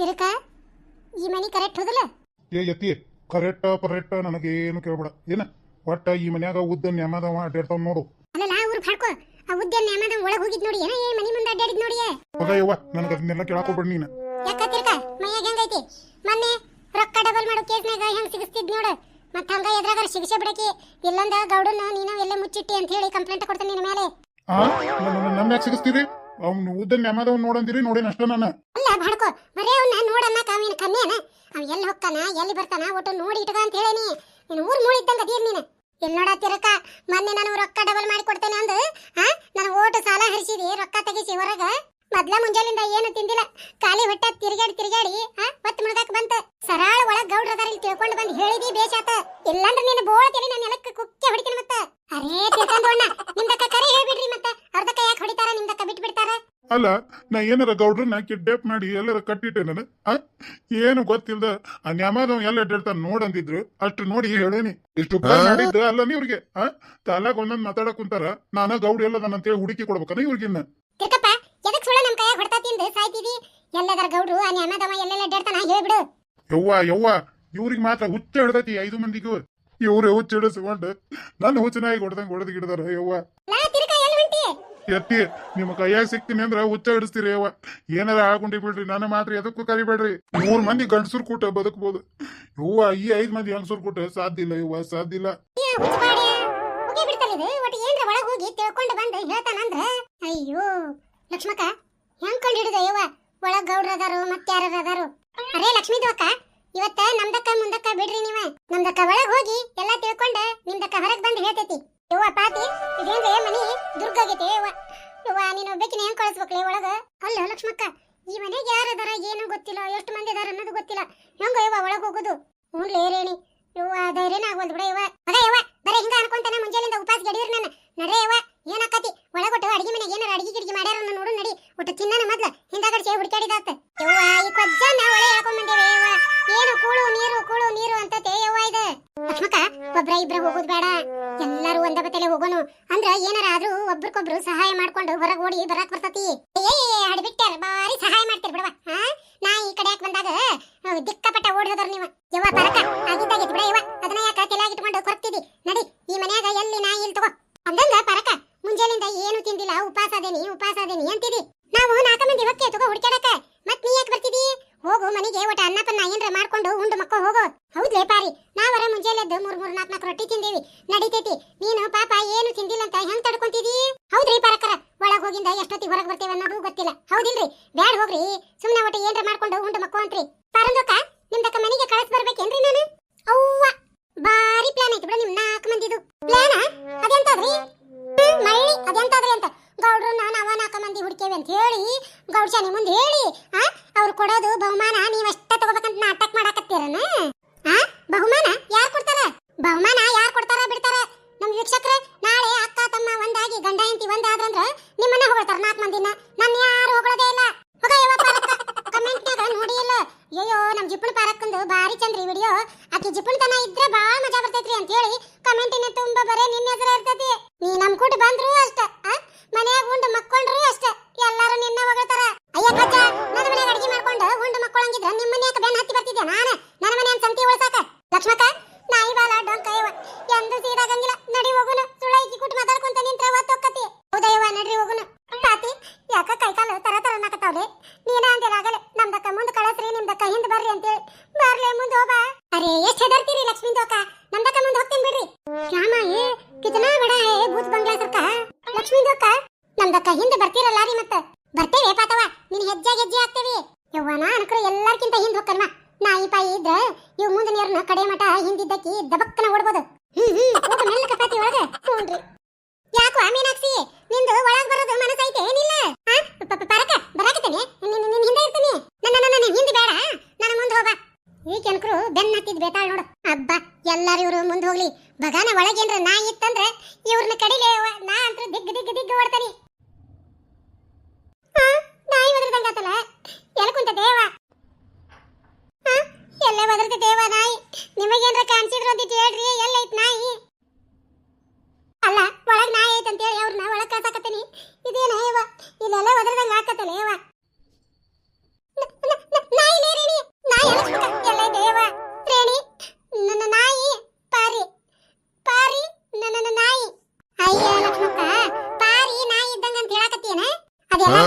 ತಿರುಕ? ಈ ಮನಿ ಕರೆಕ್ಟ್ ಹೋದಲ್ಲ? ಏ ಎತ್ತಿ ಕರೆಕ್ಟ ಪರೆಕ್ಟ ನನಗೇನು ಕೇಳ್ಬೇಡ. ಏನ? ಒಟ್ಟ ಈ ಮನ್ಯಾಗ ಉದ್ದ ನ್ಯಾಮದವ ಅಡ್ಡಾಡ್ತಾವ್ ನೋಡು. ಅಲ್ಲ ಊರು ಹಾಡ್ಕೋ. ಆ ಉದ್ದ ನ್ಯಾಮದ ಒಳಗೆ ಹೋಗಿದ್ ನೋಡಿ ಏನ ಏ ಮನಿ ಮುಂದೆ ಅಡ್ಡಾಡಿದ್ ನೋಡಿ ಹೋಗಯ್ಯ ಯವ್ವ ನನಗೆ ಅದನ್ನೆಲ್ಲ ಕೇಳಾಕೋಬೇಡ ನೀನು. ಯಾಕ ತಿರ್ಕ? ಮೈಯಾಗ ಹೆಂಗೈತಿ ಮೊನ್ನೆ ರೊಕ್ಕ ಡಬಲ್ ಮಾಡೋ ಕೇಸ್ನಾಗ ಹೆಂಗ್ ಸಿಗಿಸ್ತಿದ್ ನೋಡು. ಮತ್ತ ಹಂಗ ಎದ್ರಾಗಾರ ಶಿಕ್ಷೆ ಬಿಡಕಿ ಇಲ್ಲಂದ ಗೌಡನ್ನ ನೀನು ಎಲ್ಲ ಮುಚ್ಚಿಟ್ಟಿ ಅಂತ ಹೇಳಿ ಕಂಪ್ಲೇಂಟ್ ಕೊಡ್ತಾನೆ ನಿನ್ನ ಮೇಲೆ ಆ? ನಮ್ಮ ಯಾಕೆ ಸಿಗಿಸ್ತೀರಿ ಅವ್ನು ಉದ್ದ ನೆಮ್ಮದವ್ ನೋಡಂದಿರಿ ನೋಡಿನ ಅಷ್ಟ ನಾನು. ಅಲ್ಲ ಬಾಡ್ಕೋ ಬರೇ ಅವ್ನ ನೋಡನ್ನ ಕಾಮಿನ ಕಮ್ಮಿಯನ ಅವ್ ಎಲ್ಲಿ ಹೋಗ್ತಾನ, ಎಲ್ಲಿ ಬರ್ತಾನ, ಒಟ್ಟು ನೋಡಿ ಇಟ್ಕ ಅಂತ ಹೇಳೇನಿ. ನೀನು ಊರ್ ಮೂಳಿದ್ದಂಗ ಅದೀರ್ ನೀನು. ಎಲ್ಲಿ ನೋಡ ತಿರಕ, ಮೊನ್ನೆ ನಾನು ರೊಕ್ಕ ಡಬಲ್ ಮಾಡಿ ಕೊಡ್ತೇನೆ ಅಂದು ಹಾ ನಾನು ಓಟು ಸಾಲ ಹರಿಸಿದಿ, ರೊಕ್ಕ ತೆಗಿಸಿ ಹೊರಗ. ಮೊದ್ಲ ಮುಂಜಾಲಿಂದ ಏನು ತಿಂದಿಲ್ಲ. ಖಾಲಿ ಹೊಟ್ಟೆ ತಿರುಗಾಡಿ ತಿರುಗಾಡಿ ಹಾ ಒತ್ತು ಮುಳ್ಗಾಕ್ ಬಂತ. ಸರಾಳ ಒಳಗ್ ಗೌಡ್ರ ಅದಾರ ಇಲ್ಲಿ ತಿಳ್ಕೊಂಡು ಬಂದು ಹೇಳಿದಿ ಬೇಷಾತ. ಇಲ್ಲಾಂದ್ರೆ ನೀನು ಬೋಳ್ತೀನಿ ನಾನು ನೆಲಕ್ಕೆ ಕುಕ್ಕೆ ಹೊಡಿತೀನಿ ಮತ್ತ ಅರೇ ತಿಳ್ಕೊಂಡೋಣ ನಿಮ್ದಕ್ಕ ಕರೆ ಹೇಳ್ಬಿಡ್ರಿ ಮತ್ತ ಅವ್ರದಕ್ಕ ಯಾಕೆ ಹೊಡಿತಾರ ನಿಮ್ದಕ್ಕ ಬಿಟ್ಟು ಬಿಡ್ತಾರ ಅಲ್ಲ ನಾ ಏನಾರ ಗೌಡ್ರನ್ನ ಕಿಡ್ನಾಪ್ ಮಾಡಿ ಎಲ್ಲರ ಕಟ್ಟಿಟ್ಟೆ ನಾನು. ಆ ಏನು ಗೊತ್ತಿಲ್ದ ಆ ನ್ಯಾಮದ ಎಲ್ಲ ಅಡ್ಡಾಡ್ತಾನ ನೋಡಂದಿದ್ರು ಅಷ್ಟು ನೋಡಿ ಹೇಳೇನಿ. ಇಷ್ಟು ಉಪಕಾರ ಅಲ್ಲ ಇವ್ರಿಗೆ ಆ ತಾಲಾಗ ಒಂದೊಂದ್ ಮಾತಾಡಕ್ ಕುಂತಾರ ನಾನ ಗೌಡ್ ಎಲ್ಲದನ್ನ ಅಂತೇಳಿ ಹುಡುಕಿ ಕೊಡ್ಬೇಕನ ಇವ್ರಿಗಿನ್ನ. ತಿರ್ಕಪ್ಪ ಎದಕ್ ಸುಳ್ಳ ನಮ್ ಕೈಯಾಗ ಹೊಡ್ತಾ ತಿಂದು ಸಾಯ್ತಿದಿ? ಎಲ್ಲದರ ಗೌಡ್ರು ಆ ನ್ಯಾಮದವ ಎಲ್ಲೆಲ್ಲ ಅಡ್ಡಾಡ್ತಾನ ಹೇಳ್ಬಿಡು. ಯವ್ವ ಯವ್ವ ಇವ್ರಿಗೆ ಮಾತ್ರ ಹುಚ್ಚ ಹಿಡ್ದೈತಿ ಐದು ಮಂದಿಗೂ. ಇವ್ರು ಹುಚ್ಚ ಹಿಡಿಸ್ಕೊಂಡು ನನ್ನ ಹುಚ್ಚನಾಗಿ ಹೊಡ್ದಂಗ್ ಹೊಡೆದ್ ಗಿಡದಾರ ಯವ್ವ ಲಾ ತಿರ್ಕ ಎಲ್ಲಿ ಹೊಂಟಿ ಎತ್ತಿ, ನಿಮ್ಮ ಕೈಯಾಗ ಸಿಕ್ತೀನಿ ಅಂದ್ರೆ ಹುಚ್ಚ ಹಿಡಿಸ್ತೀರಿ ಅವ ಏನಾರ ಆಗುಂಡಿ ಬಿಡ್ರಿ ನನ್ನ ಮಾತ್ರ ಎದಕ್ಕೂ ಕರಿಬೇಡ್ರಿ. ಮೂರ್ ಮಂದಿ ಗಂಡಸರು ಕೂಟ ಬದುಕಬಹುದು ಯುವ ಈ ಐದ್ ಮಂದಿ ಹೆಂಗಸರು ಕೂಟ ಸಾಧ್ಯ ಇಲ್ಲ ಯುವ ಸಾಧ್ಯ ಇಲ್ಲ. ಅಯ್ಯೋ, ಲಕ್ಷ್ಮಕ್ಕ, ಹೆಂಗ್ ಕಂಡು ಹಿಡಿದ ಯವ್ವ? ಒಳಗ್ ಗೌಡ್ರ ಅದಾರು ಮತ್ತೆ ಯಾರು ಅದಾರು. ಅರೇ, ಲಕ್ಷ್ಮೀ ಅಕ್ಕ, ಇವತ್ತ ನಮ್ದಕ್ಕ, ಮುಂದಕ್ಕ ಬಿಡ್ರಿ ನೀವ. ನಮ್ದಕ್ಕ ಒಳಗ್ ಹೋಗಿ ಎಲ್ಲಾ ತಿಳ್ಕೊಂಡ ನಿಮ್ದಕ್ಕ ಹೊರಗ್ ಬಂದ್ ಹೇಳ್ತೈತಿ. ಯವ್ವ, ಪಾತಿ, ಇದೇನ್ರೆ ಮನಿ? ದುರ್ಗಾಗೈತೆ ಯವ್ವ. ಯವ್ವ, ನೀನು ಒಬ್ಬಕಿನ ಹೆಂಗ್ ಕಳಿಸ್ಬೇಕ್ಲೆ ಒಳಗ? ಅಲ್ಲ ಲಕ್ಷ್ಮಕ್ಕ, ಈ ಮನೆಗೆ ಯಾರು ಅದಾರ ಏನು ಗೊತ್ತಿಲ್ಲ, ಎಷ್ಟು ಮಂದಿ ಅದಾರ ಅನ್ನೋದು ಗೊತ್ತಿಲ್ಲ. ಹೆಂಗ ಯವ್ವ ಒಳಗ್ ಹೋಗುದು? ಹ್ಞೂ ರೇಣಿ, ಯವ್ವ, ಧೈರ್ಯನ ಆಗೋಲ್ದು ಬಿಡ ಯವ್ವ. ಅದ ಯವ್ವ, ಬರೇ ಹಿಂಗ ಅನ್ಕೊಂತಾನ ಮುಂಜಾನಿಂದ ಉಪಾಸ ಗಡಿಯರ್ ನನ್ನ. ನಡೆ ಯವ್ವ, ಏನಾಕತಿ? ಒಳಗೊಟ್ಟು ಅಡಿಗೆ ಮನೆಗೆ ಏನಾರ ಅಡಿಗೆ ಗಿಡಿಗೆ ಮಾಡ್ಯಾರ ನೋಡು ನಡಿ. ಒಟ್ಟು ತಿನ್ನನ ಮೊದ್ಲ, ಹಿಂದಾಗಡೆ ಚೇ ಹುಡುಕಾಡಿದಾತ ದಿಕ್ಕಪಟ್ಟ ಓಡಿದ್ರ ನೀವು. ಯವ್ವ ಪರಕ ಆಗಿದ್ದಾಗಿತ್ತು ಬಿಡ ಯವ್ವ. ಅದನ್ನ ಯಾಕ ತಲೆಯಾಗಿ ಇಟ್ಕೊಂಡು ಕೊರ್ತಿದ್ದಿ ನಡಿ, ಈ ಮನ್ಯಾಗ ಎಲ್ಲಿ ನಾ ಇಲ್ಲಿ ತಗೋ. ಅಂದಂಗ ಮುಂಜಾನಿಂದ ಏನು ತಿಂದಿಲ್ಲ. ಉಪವಾಸ ಅದೇನಿ ಉಪವಾಸ ಅದೇನಿ ಅಂತಿದಿ. ನಾವು ನಾಲ್ಕು ಮಂದಿ ಹೊಕ್ಕೆ ತಗೋ ಹುಡ್ಕ್ಯಾಡಕ. ಮತ್ ನೀ ಯಾಕೆ ಬರ್ತಿದಿ? ಹೋಗು ಮನೆಗೆ, ಒಟ್ಟ ಅನ್ನಪನ್ನ ಏನ್ರ ಮಾಡ್ಕೊಂಡು ಉಂಡು ಮಕ್ಕೋ ಹೋಗೋ. ಹೌದ್ಲೇ ಪಾರಿ. ನಾವರ ಮುಂಜಾನೆ ಎದ್ದು ಮೂರ್ ಮೂರ್, ನಾಲ್ಕು ನಾಲ್ಕು ರೊಟ್ಟಿ ತಿಂದೇವಿ. ನಡಿತೈತಿ. ನೀನು ಪಾಪ ಏನು ತಿಂದಿಲ್ಲ ಅಂತ ಹೆಂಗ್ ತಡ್ಕೊಂತಿದಿ? ಹೌದ್ರಿ ಪರಕರ. ಒಳಗ್ ಹೋಗಿಂದ ಎಷ್ಟೊತ್ತಿಗೆ ಹೊರಗ್ ಬರ್ತೇವೆ ಅನ್ನೋದು ಗೊತ್ತಿಲ್ಲ. ಹೌದಿಲ್ರಿ. ಬ್ಯಾಡ ಹೋಗ್ರಿ. ಸುಮ್ನೆ ಒಟ್ಟು ಏನ್ರ ಮಾಡ್ಕೊಂಡು ಉಂಡು ಮಕ್ಕೋ ಅಂತ್ರಿ. ಪರಂದಕ್ಕ ನಮ್ ಕೂಟ ಬಂದ್ರು ಅಷ್ಟ ಆ? ಮನ್ಯಾಗ ಉಂಡು ಮಕ್ಕೊಂಡ್ರು ಅಷ್ಟ ಎಲ್ಲಾರು ನಿನ್ನ ಹೊಗಳ್ತಾರ ಅಯ್ಯ ಕಚ್ಚ ನನ್ನ ಮನ್ಯಾಗ ಅಡಿಗೆ ಮಾಡ್ಕೊಂಡು ಉಂಡು ಮಕ್ಕೊಳಂಗಿದ್ರ ನಿಮ್ಮ ಮನ್ಯಾಗ ಬೆನ್ ಹತ್ತಿ ಬರ್ತಿದ್ದೆ ನಾನು ನನ್ನ ಮನೆ ಸಂತಿ ಉಳ್ಸಾಕ ಲಕ್ಷ್ಮಕ್ಕ ನಾಯಿ ಬಾಲ ಡೊಂಕ ಇವ ಎಂದು ಸೀದಾಗಂಗಿಲ್ಲ ನಡಿ ಹೋಗುನು ಸುಳ್ಳೈಕಿ ಕೂಟ್ ಮಾತಾಡ್ಕೊಂತ ನಿಂತ್ರ ಒತ್ತೊಕ್ಕತಿ ಹೌದಯ್ಯವ ನಡ್ರಿ ಹೋಗುನು ಪಾತಿ ಯಾಕ ಕೈಕಾಲು ತರ ತರ ನಾಕತಾವ್ಲೆ ನೀನ ಅಂದಿಲ್ಲ ಆಗಲೆ ನಮ್ದಕ್ಕ ಮುಂದ್ ಕಳಸ್ರಿ ನಿಮ್ದಕ್ಕ ಹಿಂದ್ ಬರ್ರಿ ಅಂತೇಳಿ ಬರ್ಲೆ ಮುಂದ್ ಹೋಗ ಅರೇ ಎಷ್ಟ್ ಹೆದರ್ತೀರಿ ಲಕ್ಷ್ಮೀ ದೋಕ ನಮ್ದಕ್ಕ ಮುಂದ್ ಹೋಗ್ತೀನಿ ಬಿಡ್ರಿ ಶ್ಯಾಮ ಏ ಕಿತನಾ ಬಡ ಏ ಭೂತ್ ಬಂಗ್ಲಾ ಸರ್ಕ ಲಕ್ಷ್ಮೀ ದೋಕ ನಮ್ದಕ್ಕ ಹಿಂದ್ ಬರ್ತೀರಲ್ಲ ರೀ ಮತ್ತ ಬರ್ತೇವೆ ಪಾತವ ನಿನ್ ಹೆಜ್ಜೆ ಆಗ್ತೇವಿ ಯವ್ವನ ಅನ್ಕರು ಎಲ್ಲಾರ್ಕಿಂತ ಹಿಂದ್ ಹೋಗ್ಕಲ್ಮ ನಾಯಿ ಪಾಯಿ ಇದ್ರ ಇವ್ ಮುಂದೆ ನೀರ್ನ ಕಡೆ ಮಠ ಹಿಂದಿದ್ದಕ್ಕಿ ದಬಕ್ಕನ ಓಡ್ಬೋದು. ಹ್ಮ್ ಹ್ಮ್ ಹೋಗ ಮೆಲ್ಲ ಕಪಾತಿ ಒಳಗ? ಹ್ಞೂನ್ರಿ. ಯಾಕೋ ಮೀನಾಕ್ಷಿ? ನಿಂದು ಒಳಗ್ ಬರೋದು ಮನಸ್ಸೈತೆ ಏನಿಲ್ಲ? ಬರಕ ಬರಾಕತ್ತೇನೆ. ನಿನ್ ನಿನ್ ಹಿಂದೆ ಇರ್ತೀನಿ. ನನ್ನ ನನ್ನ ನಿನ್ ಹಿಂದೆ ಬೇಡ. ನನ್ನ ಮುಂದೆ ಹೋಗ ಈ ಕೆನಕರು ಬೆನ್ನ ಹತ್ತಿದ್ ಬೇತಾಳ್ ನೋಡು. ಅಬ್ಬಾ ಎಲ್ಲಾರು ಇವ್ರು ಮುಂದೆ ಹೋಗ್ಲಿ. ಬಗಾನ ಒಳಗೇನ್ರ ನಾ ಇತ್ತಂದ್ರೆ ಇವ್ರನ್ನ ಕಡಿಲೆ. ನಾ ಡಿಗ್ ದಿಗ್ ದಿಗ್ ದಿಗ್ ಓಡ್ತಾನೆ. ಸಾಯಂಕಾಲ ಎಲ್ಕುಂಟ ದೇವ ಎಲ್ಲೇ ಬದಲ್ದ ದೇವ ನಾಯಿ ನಿಮಗೇನ್ರ ಕಾಣಿಸಿದ್ರು ಅಂದಿಟ್ಟು ಹೇಳ್ರಿ ಎಲ್ಲೈತ್ ನಾಯಿ ಅಲ್ಲ ಒಳಗ್ ನಾಯಿ ಐತೆ ಅಂತೇಳಿ ಅವ್ರನ್ನ ಒಳಗ್ ಕಾಸಾಕತ್ತೀನಿ ಇದೇನ ಏವ ಇಲ್ಲೆಲ್ಲ ಒದರ್ದಂಗ ಹಾಕತ್ತಲ್ಲ ಏವ ನಾಯಿ ರೇಣಿ ನಾಯಿ ಎಲ್ಲ ದೇವ ರೇಣಿ ನನ್ನ ನಾಯಿ ಪಾರಿ ಪಾರಿ ನನ್ನ ನಾಯಿ ಅಯ್ಯ ಲಕ್ಷ್ಮಕ್ಕ ಪಾರಿ ನಾಯಿ ಇದ್ದಂಗ ಅಂತ ಹೇಳಕತ್ತೇನ ಅದೆಲ್ಲ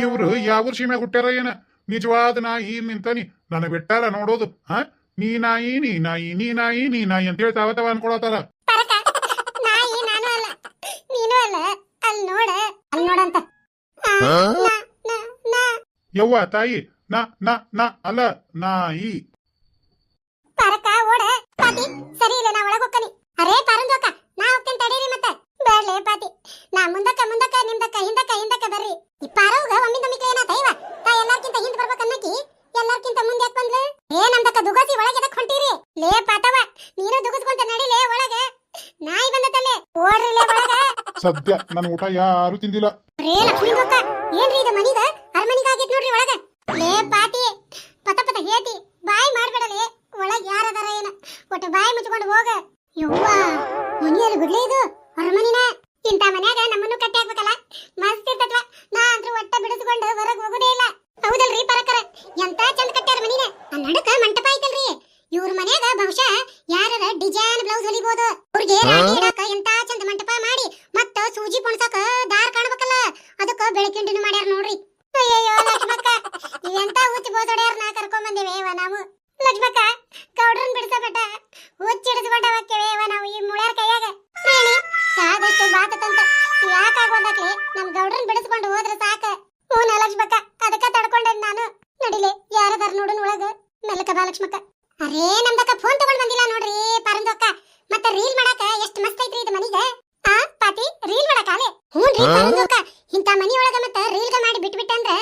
ಇವ್ರು ಯಾವ ಸೀಮೆ ಹುಟ್ಟ್ಯಾರ ಏನ? ನಿಜವಾದ ನಾಯಿ ನಿಂತಾನಿ ನನಗ್ ಬಿಟ್ಟಾರ ನೋಡೋದು ಹಾ? ನೀ ನಾಯಿ ನೀ ನಾಯಿ ನೀ ನಾಯಿ ನೀ ನಾಯಿ ಅಂತ ಹೇಳಿ ತಾವ ತಾವ ಅನ್ಕೊಳತಾರ ಯವ್ವ ತಾಯಿ ನಾ ನಾ ನಾ ಅಲ್ಲ ನಾಯಿ. ಪರಕ ಓಡ ಪಾತಿ ಸರಿ ಇಲ್ಲ ನಾ ಒಳಗೆ ಹೋಗ್ಕನಿ ಅರೇ ಪರಂದೋಕ ನಾ ಹೋಗ್ತೇನೆ ತಡೀರಿ ಮತ್ತೆ. ಬೇಡ್ಲೆ ಪಾತಿ. ನಾ ಮುಂದಕ್ಕ ಮುಂದಕ್ಕ ನಿಮ್ದಕ್ಕ ಹಿಂದಕ್ಕ ಹಿಂದಕ್ಕ ಬರ್ರಿ ಈ ಪಾರವ್ಗ ಒಮ್ಮಿಂದ ಒಮ್ಮಿಕ್ಲೆ ಏನಾತ ಇವ ತಾ ಎಲ್ಲಾರ್ಕಿಂತ ಹಿಂದ್ ಬರ್ಬೇಕ ಅನ್ನಕಿ ಎಲ್ಲಾರ್ಕಿಂತ ಮುಂದೆ ಯಾಕೆ ಬಂದ್ಲು ಏ ನಮ್ದಕ್ಕ ದುಗಸಿ ಒಳಗೆ ಎದಕ್ ಹೊಂಟಿರಿ ಲೇ ಪಾತವ ನೀನು ದುಗಸ್ಕೊಂತ ನಡಿಲೇ ಒಳಗೆ ನಾಯಿ ಬಂದತಲ್ಲೇ ಓಡ್ರಿ ಲೇ ಒಳಗೆ ಸದ್ಯ ನನ್ನ ಊಟ ಯಾರು ತಿಂದಿಲ್ಲ. ರೇ ಲಕ್ಷ್ಮೀ ಗೊತ್ತ? ಏನ್ರಿ ಇದು ಮನಿದ? ಅರಮನಿಗಾಗೈತ್ ನೋಡ್ರಿ ಒಳಗ. ಲೇ ಪಾಟಿ ಪತ ಪತ ಹೇತಿ ಬಾಯಿ ಮಾಡ್ಬೇಡಲೇ. ಒಳಗ್ ಯಾರದಾರ ಏನ? ಒಟ್ಟ ಬಾಯಿ ಮುಚ್ಕೊಂಡು ಹೋಗ. ಯವ್ವ ಮನಿಯಲ್ಲಿ ಬಿಡ್ಲೇ ಇದು? ಅರಮನಿನ? ಇಂತ ಮನ್ಯಾಗ ನಮ್ಮನ್ನು ಕಟ್ಟಿ ಹಾಕ್ಬೇಕಲ್ಲ? ಮಸ್ತ್ ಇರ್ತತ್ವ ನಾ ಅಂದ್ರೂ ಒಟ್ಟ ಬಿಡಿಸ್ಕೊಂಡು ಹೊರಗ್ ಹೋಗುದೇ ಇಲ್ಲ. ಹೌದಲ್ರಿ ಪರಕರ? ಎಂತ ಚಂದ ಕಟ್ಟ್ಯಾರ ಮನಿನ? ಆ ನಡಕ ಮಂಟಪ ಐತಲ್ರಿ. ಇವ್ರ ಮನ್ಯಾಗ ಬಹುಶಃ ಯಾರರ ಡಿಸೈನ್ ಬ್ಲೌಸ್ ಹೊಲಿಬೋದು. ಅವ್ರಿಗೆ ರಾಣಿ ಇಡಾಕ ಎಂತ ಚಂದ ಮಂಟಪ ಮಾಡಿ ಸೂಜಿ ಪೊಣ್ಸಾಕ ದಾರ್ ಕಾಣಬೇಕಲ್ಲ? ಅದಕ್ಕ ಬೆಳಕಿಂಡಿನ ಮಾಡ್ಯಾರ ನೋಡ್ರಿ. ಅಯ್ಯಯ್ಯೋ, ಲಕ್ಷ್ಮಕ್ಕ ಇವೆಂತ ಹುಚ್ಚಿ ಬೋದೊಡೆಯರ್ನ ಕರ್ಕೊಂಡ್ ಬಂದೇವೆ ಇವ ನಾವು? ಲಕ್ಷ್ಮಕ್ಕ, ಕೌಡ್ರನ್ ಬಿಡಿಸಬೇಟ ಹುಚ್ಚಿಡಿಸ್ಕೊಂಡ ಹೋಗ್ತೇವೆ ಇವ ನಾವು ಈ ಮುಳ್ಯಾರ ಕೈಯಾಗ. ಹೇಳಿ ಆದಷ್ಟು ಬಾತತಂತ ಯಾಕಾಗೋದಕ್ಲೆ ನಮ್ ಗೌಡ್ರನ್ ಬಿಡಿಸ್ಕೊಂಡು ಹೋದ್ರ ಸಾಕ ಹೂನ ಲಕ್ಷ್ಮಕ್ಕ ಅದಕ್ಕ ತಡ್ಕೊಂಡೆ ನಾನು ನಡಿಲೆ ಯಾರದಾರ ನೋಡನ್ ಒಳಗ ಮೆಲ್ಲಕ ಬಾ ಲಕ್ಷ್ಮಕ್ಕ ಅರೇ ನಮ್ದಕ್ಕ ಫೋನ್ ತಗೊಂಡ್ ಬಂದಿಲ್ಲ ನೋಡ್ರಿ ಪರಂದಕ್ಕ ಮತ್ತ ರೀಲ್ ಮಾಡಾಕ ಎಷ್ಟ್ ಮಸ್ತ್ ಐತ್ರಿ ಇದು ಮನಿಗೆ ಆ ಪಾತಿ ರೀಲ್ ಮಾಡಕಾಲೆ ಪರಂದಕ್ಕ ಇಂತ ಮನಿ ಒಳಗ ಮತ್ತ ರೀಲ್ಗ ಮಾಡಿ ಬಿಟ್ಬಿಟ್ಟಂದ್ರ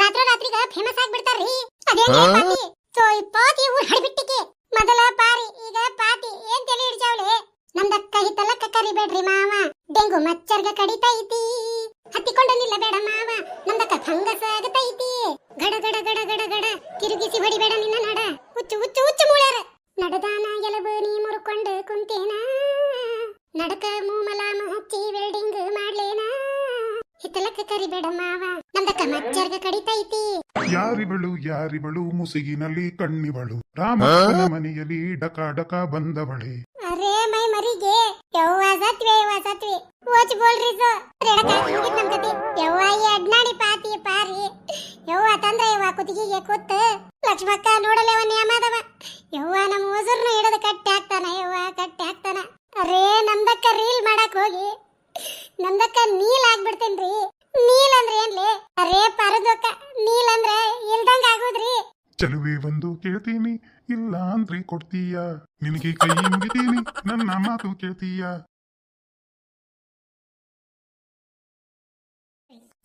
ರಾತ್ರೋ ರಾತ್ರಿಗ ಫೇಮಸ್ ಆಗ್ಬಿಡ್ತಾರ್ರಿ. ಅದೇನ್ ಹಾ? ಪಾತಿ ಸೊ ಈ ಪಾತಿ ಊರ್ ಹಡ್ಬಿಟ್ಟಿಕೆ. ಮೊದಲ ಪಾರಿ ಈಗ ಪಾತಿ ಏನ್ ತಲೆ ಹಿಡ್ಚಾವ್ಲೆ ನಮ್ದಕ್ಕ ಹಿತ್ತಲಕ್ಕ ಕರಿಬೇಡ್ರಿ ಮಾವ. ಡೆಂಗು ಮಚ್ಚರ್ಗ ಕಡಿತೈತಿ. ಹತ್ತಿಕೊಂಡು ನಿಲ್ಲ ಬೇಡ ಮಾವ ನಮ್ದಕ್ಕ ಫಂಗಸ್ ಆಗತೈತಿ. ಗಡ ಗಡ ಗಡ ಗಡ ಗಡ. ತಿರುಗಿಸಿ ಹೊಡಿಬೇಡ ನಿನ್ನ ನಡ. ಹುಚ್ಚು ಹುಚ್ಚು ಹುಚ್ಚು ಮೂಳ್ಯಾರ. ನಡೆದಾನ ಎಲಬು ನೀ ಮುರುಕೊಂಡು ಕುಂತೇನ? ನಡಕ ಮೂಮಲ ಹಚ್ಚಿ ವೆಲ್ಡಿಂಗ್ ಮಾಡ್ಲೇನಾ? ಹಿತ್ತಲಕ್ಕ ಕರಿಬೇಡ ಮಾವ. ನಂದಕ ಮಚ್ಚರ್ಗ ಕಡಿತೈತಿ. ಯಾರಿಬಳು ಯಾರಿಬಳು ಮುಸುಗಿನಲ್ಲಿ ಕಣ್ಣಿಬಳು ರಾಮನ ಮನೆಯಲ್ಲಿ ಡಕ ಡಕ ಬಂದವಳೆ. ಅರೆ ಮೈ ಮರಿಗೆ. ಯವ್ವ ಸತ್ವೆ ಯವ್ವ ಸತ್ವೆ. ಓಚ್ ಬೋಲ್ರಿ ಸೊ. ರೆಡಕ ಮುಗಿತ್ ನಮ್ ಕತೆ. ಯವ್ವ ಈ ಅಡ್ನಾಡಿ ಪಾತಿ ಪಾರಿ. ಯವ್ವ ತಂದ್ರ ಯವ್ವ ಕುತ್ತಿಗೆಗೆ ಕೂತ್. ಲಕ್ಷ್ಮಕ್ಕ ನೋಡಲೇವ ಅವನ್ ಯಾಮದವ ಯವ್ವ ನಮ್ಮ ಹೊಸರ್ನ ಹಿಡದ ಕಟ್ಟಿ ಹಾಕ್ತಾನ ಯವ್ವ ಕಟ್ಟಿ ಹಾಕ್ತಾನ ಅರೇ ನಮ್ದಕ್ಕ ರೀಲ್ ಮಾಡಕ್ ಹೋಗಿ. ನಮ್ದಕ್ಕ ನೀಲ್ ಆಗ್ಬಿಡ್ತೇನ್ರಿ. ನೀಲ್ ಅಂದ್ರೆ ಏನ್ಲಿ? ಅರೇ ಪರದಕ್ಕ ನೀಲ್ ಅಂದ್ರೆ ಇಲ್ದಂಗ ಆಗೋದ್ರಿ. ಚಲುವೆ ಒಂದು ಕೇಳ್ತೀನಿ ಇಲ್ಲ ಅಂದ್ರೆ ಕೊಡ್ತೀಯ? ನಿನಗೆ ಕೈ ಮುಗಿತೀನಿ ನನ್ನ ಮಾತು ಕೇಳ್ತೀಯ?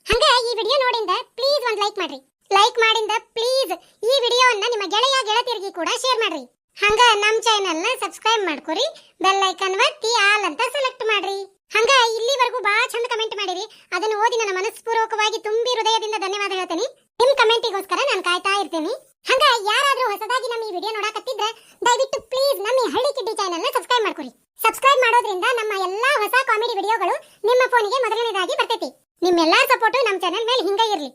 ಹಂಗೆ ಈ ವಿಡಿಯೋ ನೋಡಿಂದ ಪ್ಲೀಸ್ ಒಂದು ಲೈಕ್ ಮಾಡ್ರಿ. ಲೈಕ್ ಮಾಡಿಂದ ಪ್ಲೀಸ್ ಈ ವಿಡಿಯೋವನ್ನ ನಿಮ್ಮ ಗೆಳೆಯ ಗೆಳತಿಯರಿಗೆ ಕೂಡ ಶೇರ್ ಮಾಡ್ರಿ. ಹಂಗ ನಮ್ ಚಾನೆಲ್ನ ಸಬ್ಸ್ಕ್ರೈಬ್ ಮಾಡ್ಕೊರಿ ಬೆಲ್ ಐಕನ್ ಒತ್ತಿ ಆಲ್ ಅಂತ ಸೆಲೆಕ್ಟ್ ಮಾಡ್ರಿ. ಹಂಗ ಇಲ್ಲಿವರೆಗೂ ಬಹಳ ಚಂದ ಕಮೆಂಟ್ ಮಾಡಿರಿ. ಅದನ್ನ ಓದಿ ನನ್ನ ಮನಸ್ಪೂರ್ವಕವಾಗಿ ತುಂಬಿ ಹೃದಯದಿಂದ ಧನ್ಯವಾದ ಹೇಳ್ತೀನಿ. ನಿಮ್ ಕಮೆಂಟಿಗೋಸ್ಕರ ನಾನು ಕಾಯ್ತಾ ಇರ್ತೀನಿ. ಹಂಗ ಯಾರಾದ್ರೂ ಹೊಸದಾಗಿ ನಮ್ಮ ಈ ವಿಡಿಯೋ ನೋಡಕತ್ತಿದ್ರೆ, ದಯವಿಟ್ಟು ಪ್ಲೀಸ್ ನಮ್ಮ ಈ ಹಳ್ಳಿ ಕಿಡ್ಡಿ ಚಾನೆಲ್ನ ಸಬ್ಸ್ಕ್ರೈಬ್ ಮಾಡ್ಕೊರಿ. ಸಬ್ಸ್ಕ್ರೈಬ್ ಮಾಡೋದ್ರಿಂದ ನಮ್ಮ ಎಲ್ಲಾ ಹೊಸ ಕಾಮಿಡಿ ವಿಡಿಯೋಗಳು ನಿಮ್ಮ ಫೋನಿಗೆ ಮೊದಲನೇದಾಗಿ ಬರ್ತೈತಿ. ನಿಮ್ಮೆಲ್ಲರ ಸಪೋರ್ಟ್ ನಮ್ಮ ಚಾನೆಲ್ ಮೇಲೆ ಹಿಂಗ ಇರ್ಲಿ.